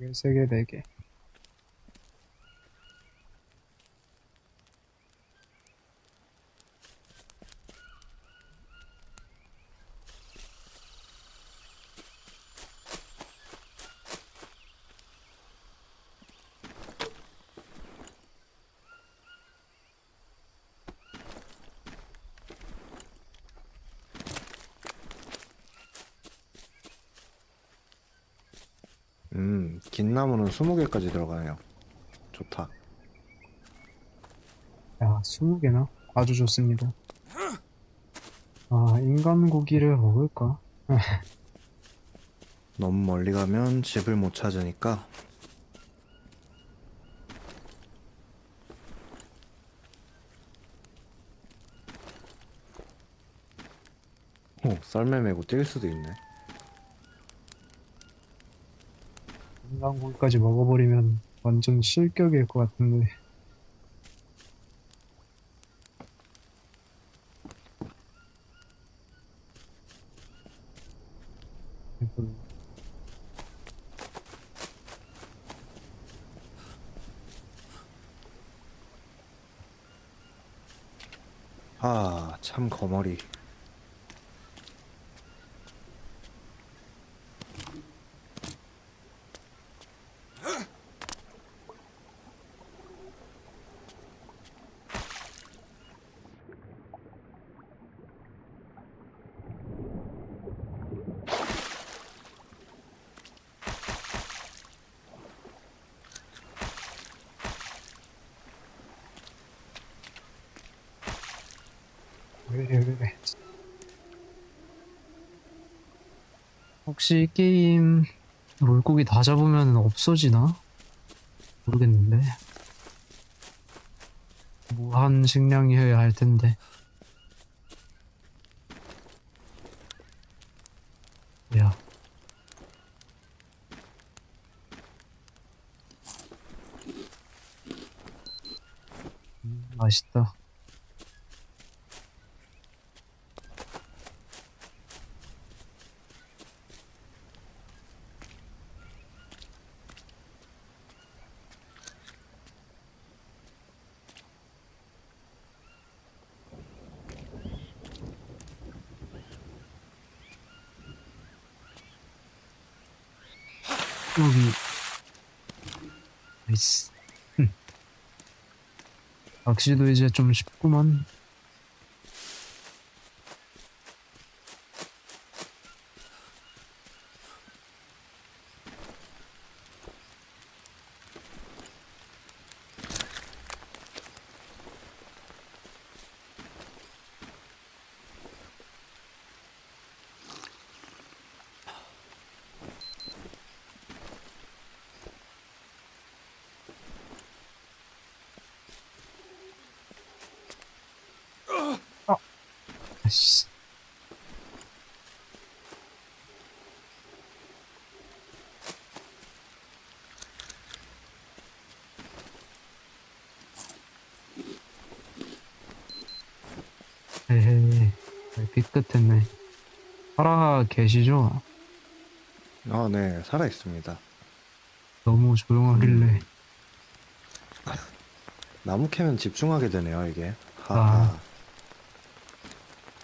개, 세 개, 네 개. 음, 긴 나무는 20개까지 들어가네요. 좋다. 야, 스무 개나? 아주 좋습니다. 아, 인간 고기를 먹을까? 너무 멀리 가면 집을 못 찾으니까 오, 썰매 메고 뛸 수도 있네. 인간 고기까지 먹어버리면 완전 실격일 것 같은데. 이거 아, 참 거머리. 왜 이래, 왜 이래. 혹시 이 게임 물고기 다 잡으면 없어지나? 모르겠는데. 무한 식량이어야 할 텐데. 야. 음, 맛있다. 여기 나이스 흠. 낚시도 이제 좀 쉽구만 에헤이 삐끗했네 살아 계시죠? 아, 네, 살아 있습니다. 너무 조용하길래 나무 캐면 집중하게 되네요, 이게. 아. 하하.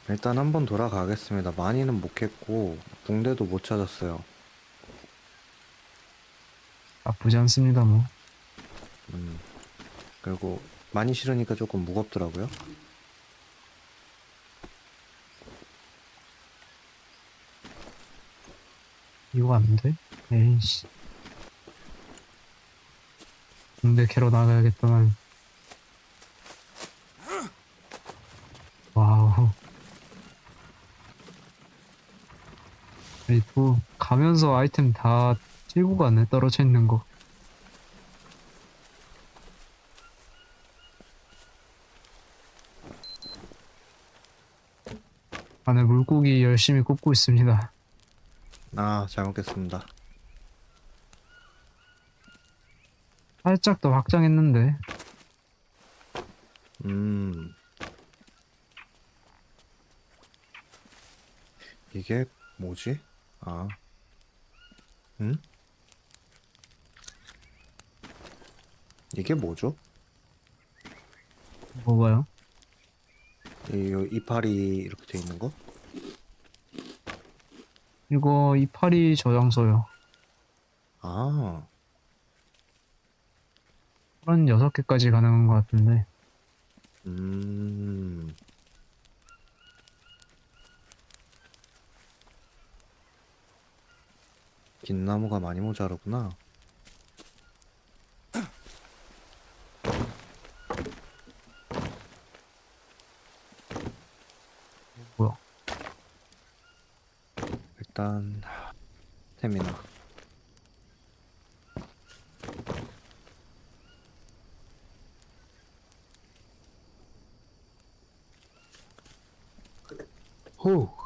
일단 한번 돌아가겠습니다. 많이는 못 캤고 붕대도 못 찾았어요. 나쁘지 않습니다 뭐 음. 그리고 많이 실으니까 조금 무겁더라고요. 이거 안 돼? 에이씨. 군대 캐러 나가야겠다, 난. 와우. 아니, 또, 가면서 아이템 다 들고 가네, 떨어져 있는 거. 안에 물고기 열심히 굽고 있습니다. 아, 잘 먹겠습니다. 살짝 더 확장했는데 음. 이게 뭐지? 아. 응? 이게 뭐죠? 뭐가요? 이 요 이파리 이렇게 돼 있는 거? 이거 이파리 저장소요. 아, 36개까지 가능한 것 같은데. 음. 긴 나무가 많이 모자르구나. 뭐야? 일단 스태미나. 후.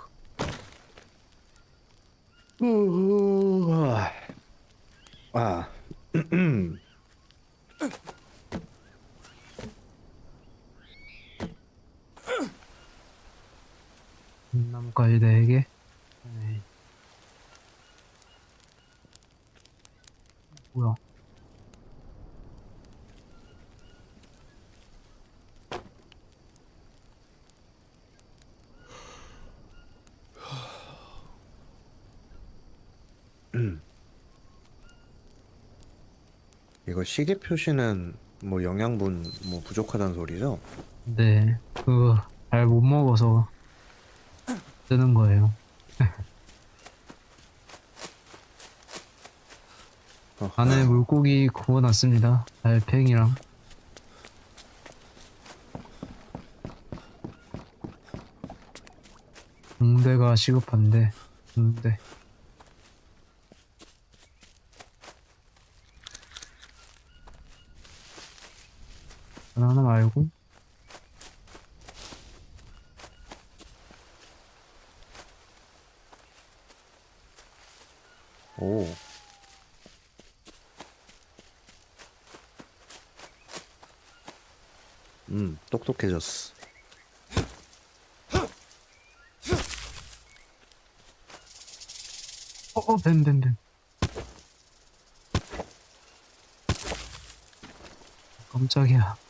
후. 아. 아. 나무까지 4개. 네. 뭐야? 이거 시계 표시는 뭐 영양분 뭐 부족하다는 소리죠? 네, 그거 잘 못 먹어서 뜨는 거예요. 어허. 안에 물고기 구워놨습니다. 달팽이랑. 붕대가 시급한데, 붕대. 바나나 말고, 오. 음, 똑똑해졌어. 어, 어, 뱀, 뱀, 뱀. 깜짝이야.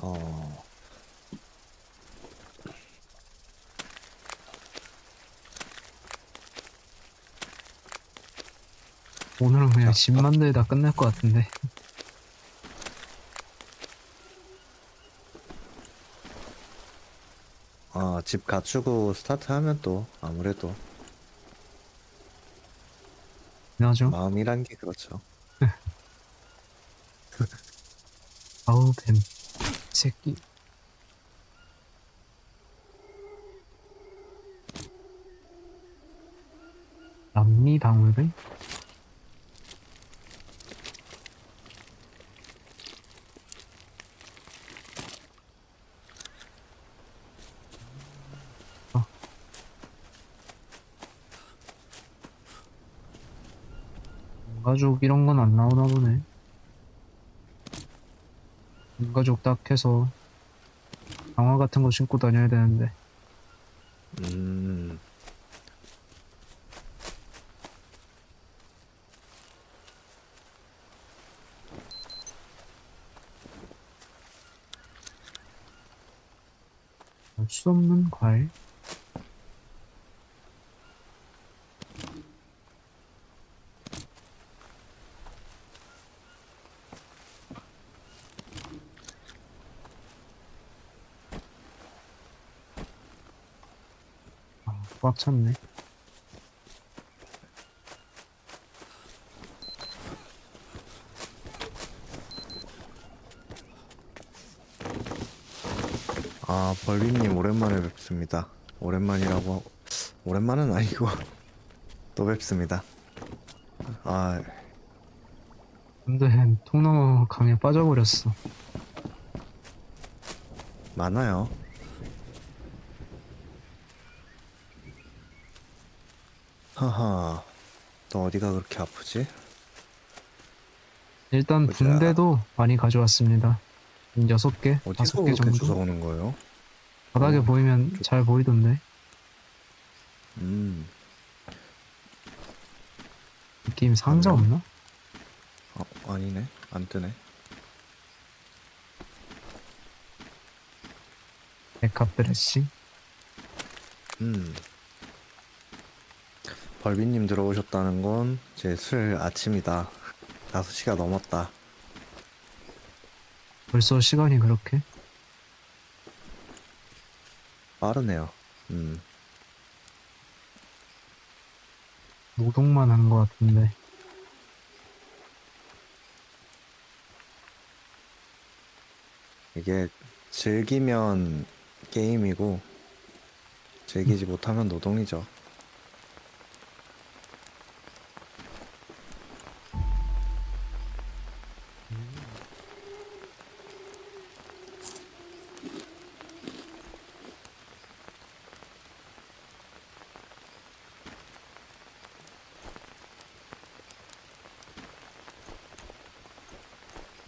어, 오늘은 그냥 집 만들다 끝날 것 같은데. 아, 집 갖추고 스타트하면 또 아무래도 나죠? 마음이란 게 그렇죠. 아우, 뱀. 새끼. 남미 방울뱀? 어. 가족 이런 건 안 나오나 보네. 가족 딱 해서 강화 같은 거 신고 다녀야 되는데. 음, 알 수 없는 과일? 아, 꽉 찼네. 아, 벌비님 오랜만에 뵙습니다. 오랜만이라고, 오랜만은 아니고, 또 뵙습니다. 아, 근데 통나무 강에 빠져버렸어. 많아요. 하하, 너 어디가 그렇게 아프지? 일단 보자. 붕대도 많이 가져왔습니다. 여섯 개, 어디서 다섯 개 그렇게 정도. 주워오는 거예요? 바닥에 어, 보이면 좋- 잘 보이던데 음, 느낌 상자 그래요? 없나? 어, 아니네. 안 뜨네. 백합 드레싱 음. 벌비님 들어오셨다는 건제술 아침이다. 5시가 넘었다. 벌써 시간이 그렇게 빠르네요. 음. 노동만 한 것 같은데 이게 즐기면 게임이고 즐기지 못하면 노동이죠.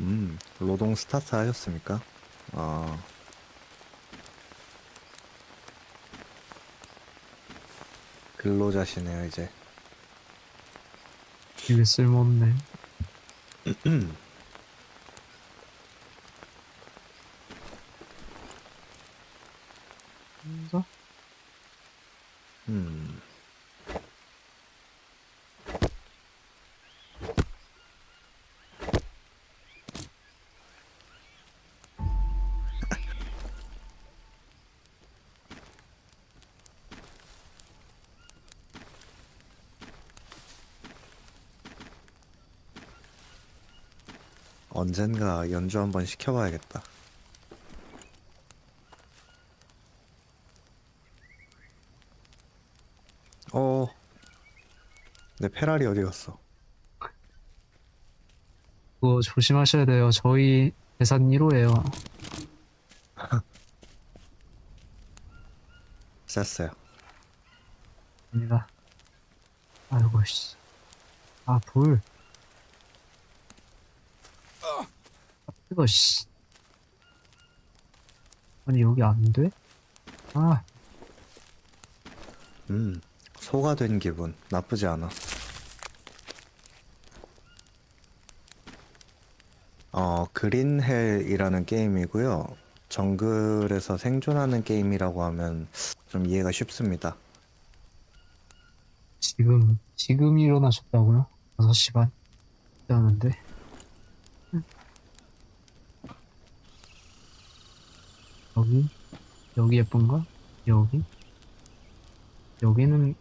음, 노동 스타트 하셨습니까? 아, 근로자시네요, 이제. 이게 쓸모없네 그래서 음. 언젠가 연주 한번 시켜봐야겠다. 어, 내 페라리 어디 갔어? 그거 조심하셔야 돼요 저희 대산 1호예요 쐈어요. 입니다 아이고 씨. 아 불. 뜨거 씨. 아니 여기 안 돼? 아 음, 소가 된 기분 나쁘지 않아. 어, 그린헬이라는 게임이고요. 정글에서 생존하는 게임이라고 하면 좀 이해가 쉽습니다. 지금 지금 일어나셨다고요? 5시 반? 하는데 여기? 여기 예쁜가? 여기? 여기는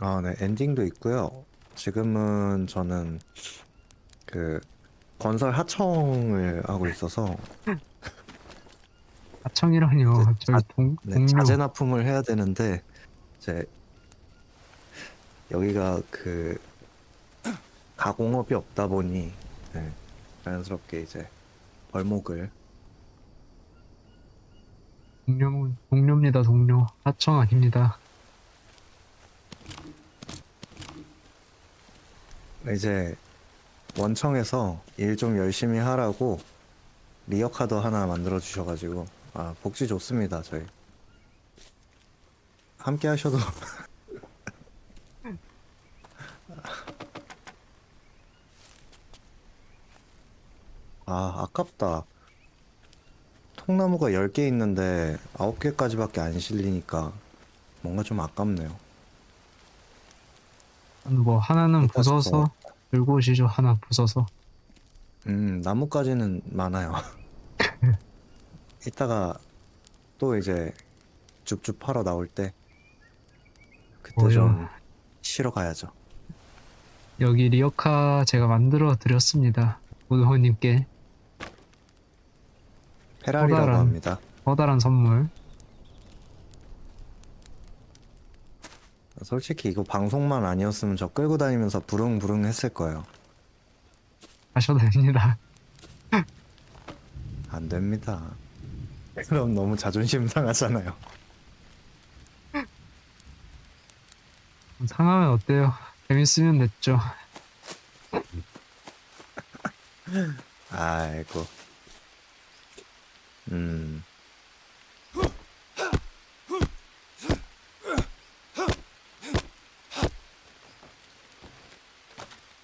아, 네, 엔딩도 있고요. 지금은 저는 그 건설 하청을 하고 있어서 하청이라니요 이제 저희 자- 동, 네, 동료. 자재 납품을 해야 되는데 이제 여기가 그 가공업이 없다 보니 네, 자연스럽게 이제 벌목을. 동료 동료입니다. 동료. 하청 아닙니다. 이제 원청에서 일 좀 열심히 하라고 리어카드 하나 만들어 주셔가지고 아 복지 좋습니다 저희. 함께 하셔도 아 아깝다 통나무가 10개 있는데 9개까지밖에 안 실리니까 뭔가 좀 아깝네요 뭐 하나는 부숴서 들고 오시죠 하나 부숴서 음, 나뭇가지는 많아요. 이따가 또 이제 줍줍 팔아 나올 때 그때 뭐요? 좀 쉬러 가야죠. 여기 리어카 제가 만들어 드렸습니다 우드호님께 페라리라고 커다란- 합니다. 커다란 선물 솔직히 이거 방송만 아니었으면 저 끌고 다니면서 부릉부릉 했을 거예요. 하셔도 됩니다 안 됩니다. 그럼 너무 자존심 상하잖아요. 상하면 어때요? 재밌으면 됐죠 아이고. 음.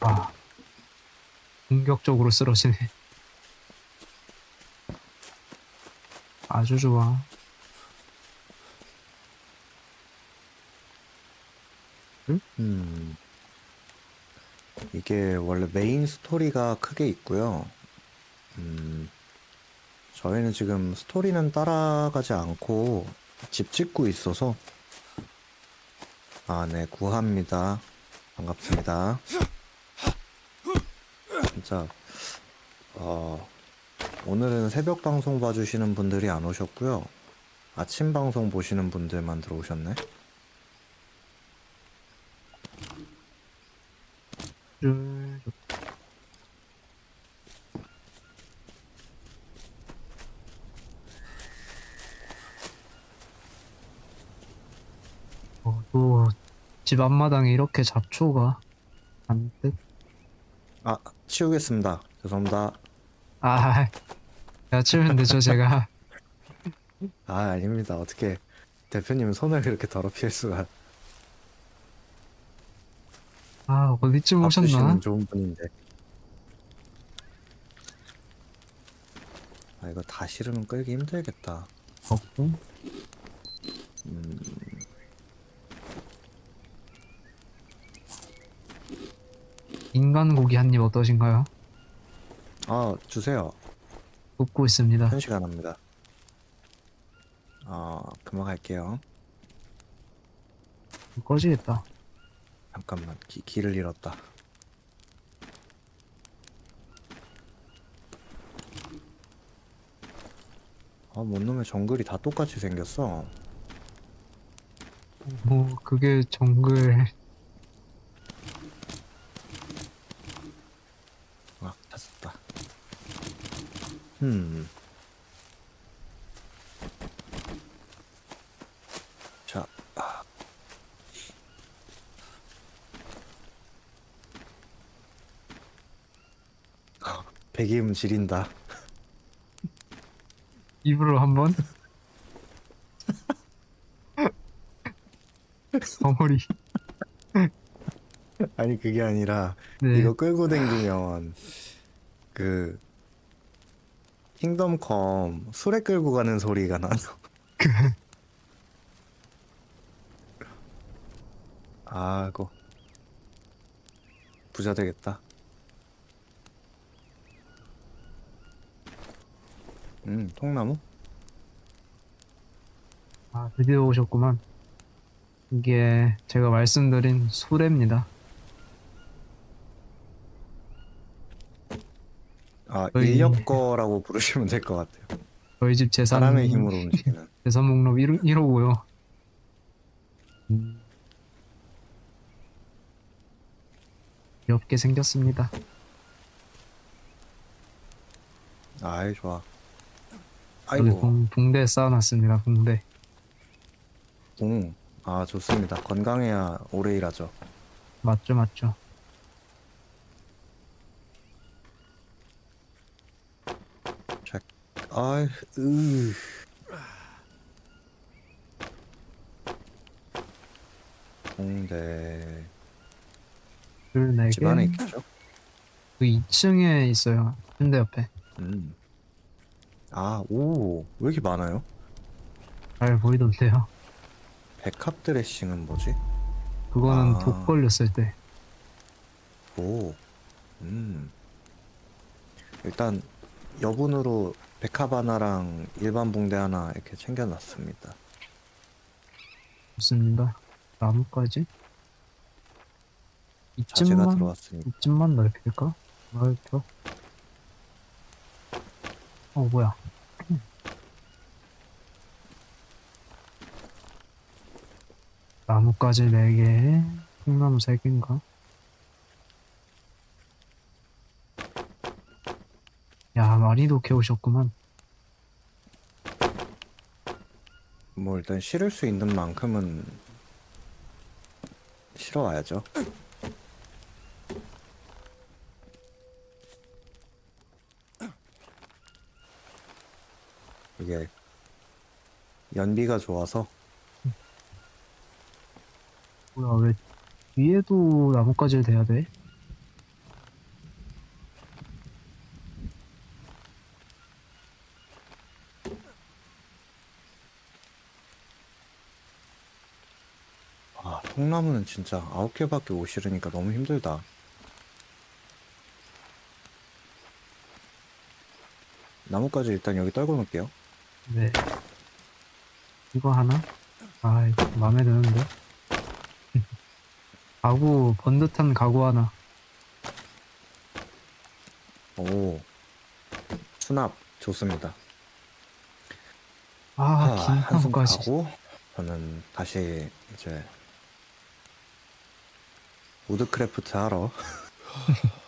아. 공격적으로 쓰러지네. 아주 좋아. 음? 음. 이게 원래 메인 스토리가 크게 있고요. 음, 저희는 지금 스토리는 따라가지 않고 집 짓고 있어서 아, 네, 구합니다. 반갑습니다. 진짜 어, 오늘은 새벽 방송 봐주시는 분들이 안 오셨고요. 아침 방송 보시는 분들만 들어오셨네. 줄- 어, 또집 앞마당에 이렇게 잡초가 안뜻 아, 치우겠습니다. 죄송합니다. 아, 제가 치우면 되죠 제가. 아, 아닙니다. 어떻게 대표님 손을 그렇게 더럽힐 수가. 아 어디쯤 밥 오셨나? 주시는 좋은 분인데. 아, 이거 다 싫으면 끌기 힘들겠다. 없고 음, 인간 고기 한 입 어떠신가요? 아, 주세요. 굽고 있습니다. 한 시간 합니다. 아, 그만 갈게요. 꺼지겠다. 잠깐만, 기, 길을 잃었다. 아, 뭔 놈의 정글이 다 똑같이 생겼어. 뭐 그게 정글 아, 찾았다. 음. 자, 아. 배기음 지린다. 입으로 한번 덩어리 아니 그게 아니라 네 이거 끌고 댕기면 그 킹덤컴 수레 끌고 가는 소리가 나. 아고 부자 되겠다. 음 통나무? 아, 드디어 오셨구만. 이게 제가 말씀드린 수레입니다. 아 거의- 인력 거라고 부르시면 될 것 같아요. 저희 집 재산 사람의 힘으로 움직이는. 재산 목록 1, 1호고요. 음. 귀엽게 생겼습니다. 아이 좋아. 아이고 붕, 붕대 쌓아놨습니다. 붕대. 공. 아 좋습니다. 건강해야 오래 일하죠. 맞죠, 맞죠. 아이, 으. 공대 줄 4개. 집 안에 있겠죠? 그 2층에 있어요. 침대 옆에. 음. 아, 오, 왜 이렇게 많아요? 잘 보이던데요. 백합 드레싱은 뭐지? 그거는 아. 독 걸렸을 때. 오, 음. 일단 여분으로 백합 하나랑 일반 붕대 하나 이렇게 챙겨놨습니다. 좋습니다. 나뭇가지? 자재가 이쯤만, 들어왔으니까. 이쯤만 넓힐까? 넓혀. 어, 뭐야. 나뭇가지 4개, 통나무 3개인가? 야, 많이도 캐오셨구만. 뭐 일단 실을 수 있는 만큼은 실어 와야죠. 이게 연비가 좋아서 뭐야, 왜 위에도 나뭇가지를 대야 돼? 통나무는 진짜 아홉 개밖에 못 실으니까 너무 힘들다. 나뭇가지 일단 여기 떨궈 놓을게요. 네. 이거 하나? 아, 이거 마음에 드는데. 가구, 번듯한 가구 하나. 오, 수납 좋습니다. 아, 긴 한숨 나무까지. 가고 저는 다시 이제 우드크래프트 하러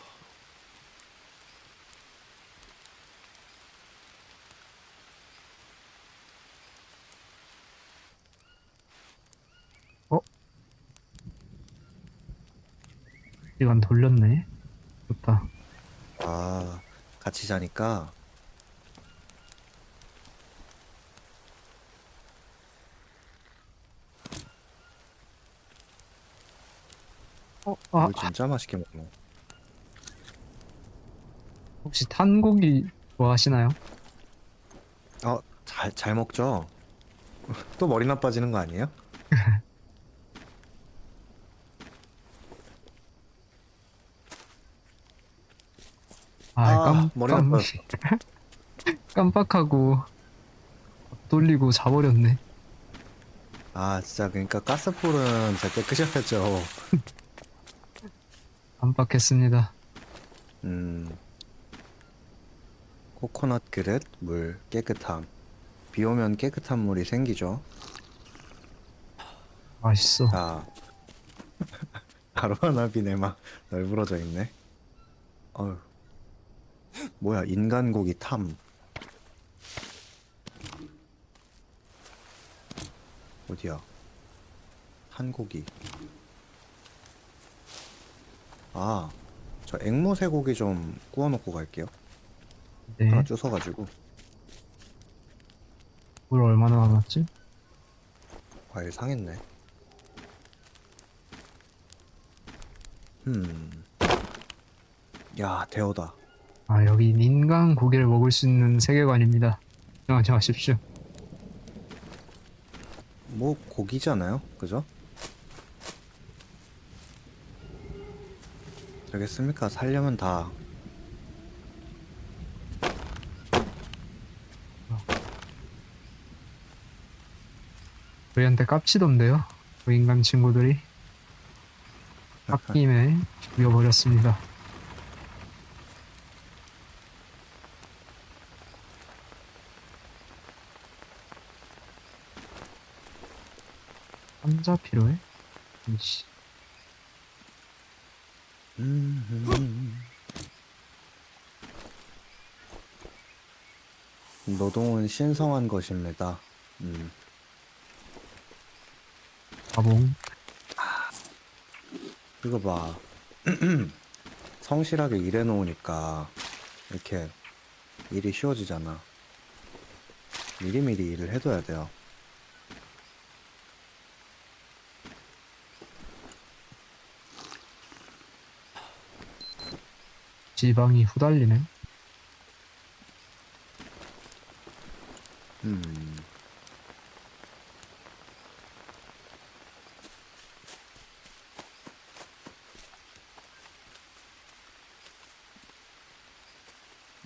시간 돌렸네. 좋다. 아 같이 자니까 어, 아, 물 진짜 맛있게 먹네. 혹시 탄 고기 좋아하시나요? 어, 잘, 잘 먹죠? 또 머리 나빠지는 거 아니에요? 아, 아, 깜, 머리 깜, 나빠졌어. 깜빡하고 돌리고 자버렸네. 아, 진짜, 그러니까 가스불은 제때 끄셔야죠. 깜빡했습니다. 음, 코코넛 그릇, 물, 깨끗함. 비 오면 깨끗한 물이 생기죠. 맛있어. 자, 아로하나비네 막 널브러져 있네. 어휴. 뭐야, 인간고기 탐. 어디야? 한고기. 아, 저 앵무새 고기 좀 구워놓고 갈게요. 네. 하나 주워가지고. 물 얼마나 남았지? 과일 상했네. 음. 야, 대어다. 아, 여기 인간 고기를 먹을 수 있는 세계관입니다. 걱정하지 마십시오. 뭐 고기잖아요, 그죠? 되겠습니까? 살려면 다. 저희한테 깝치던데요. 그 인간 친구들이. 깎임에 죽여버렸습니다. 감자 필요해? 이씨. 음. 노동은 신성한 것입니다. 음. 가봉. 이거 봐. 성실하게 일해 놓으니까 이렇게 일이 쉬워지잖아. 미리미리 일을 해둬야 돼요. 지방이 후달리네. 음.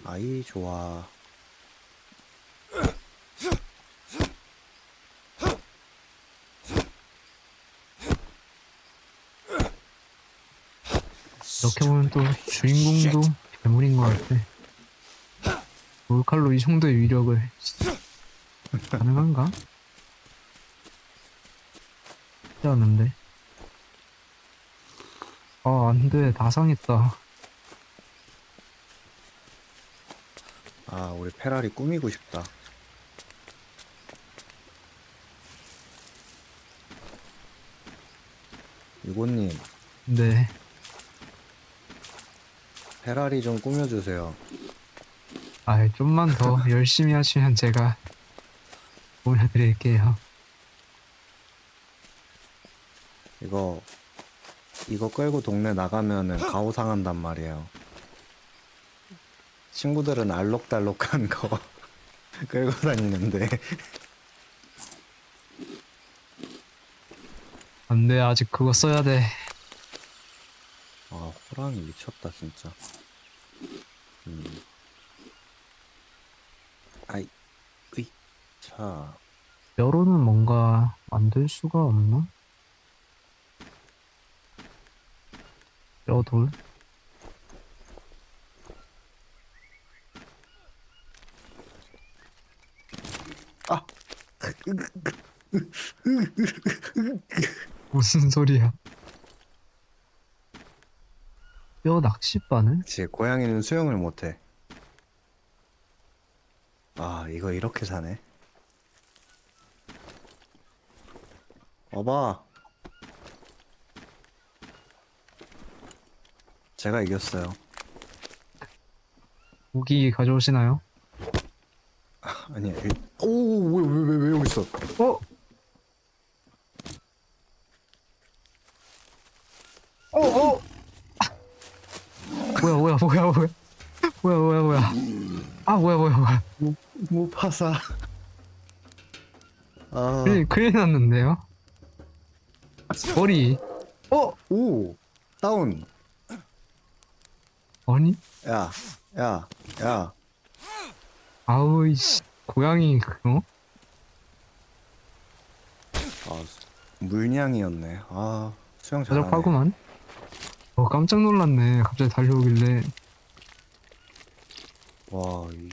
아이 좋아. 이렇게 보면 또 주인공도 괴물인 것 같아. 몰칼로 이 정도의 위력을 가능한가? 쉽지 않은데. 아, 안 돼. 다 상했다. 아 우리 페라리 꾸미고 싶다. 유고님 네. 페라리 좀 꾸며주세요. 아, 좀만 더 열심히 하시면 제가 보내드릴게요. 이거 이거 끌고 동네 나가면은 가오상한단 말이에요. 친구들은 알록달록한 거 끌고 다니는데 안 돼 아직 그거 써야 돼 아, 호랑이 미쳤다, 진짜. 음. 아이, 으이, 자. 뼈로는 뭔가 만들 수가 없나? 뼈돌? 아! 무슨 소리야? 뼈 낚싯바늘? 제 고양이는 수영을 못해. 아, 이거 이렇게 사네. 어봐. 제가 이겼어요. 고기 가져오시나요? 아니, 일... 오, 왜, 왜, 왜, 왜 여기 있어? 어? 어, 어! 뭐야, 뭐야, 뭐야, 뭐야. 뭐야, 뭐야, 뭐야. 아, 뭐야, 뭐야, 뭐야. 무, 무파사. 아, 큰일, 큰일 났는데요? 머리. 어? 오, 다운. 아니? 야, 야, 야. 아우, 이씨. 고양이, 어? 아, 물냥이었네. 아, 수영 잘하네. 자적하구만. 어, 깜짝 놀랐네. 갑자기 달려오길래. 와, 이,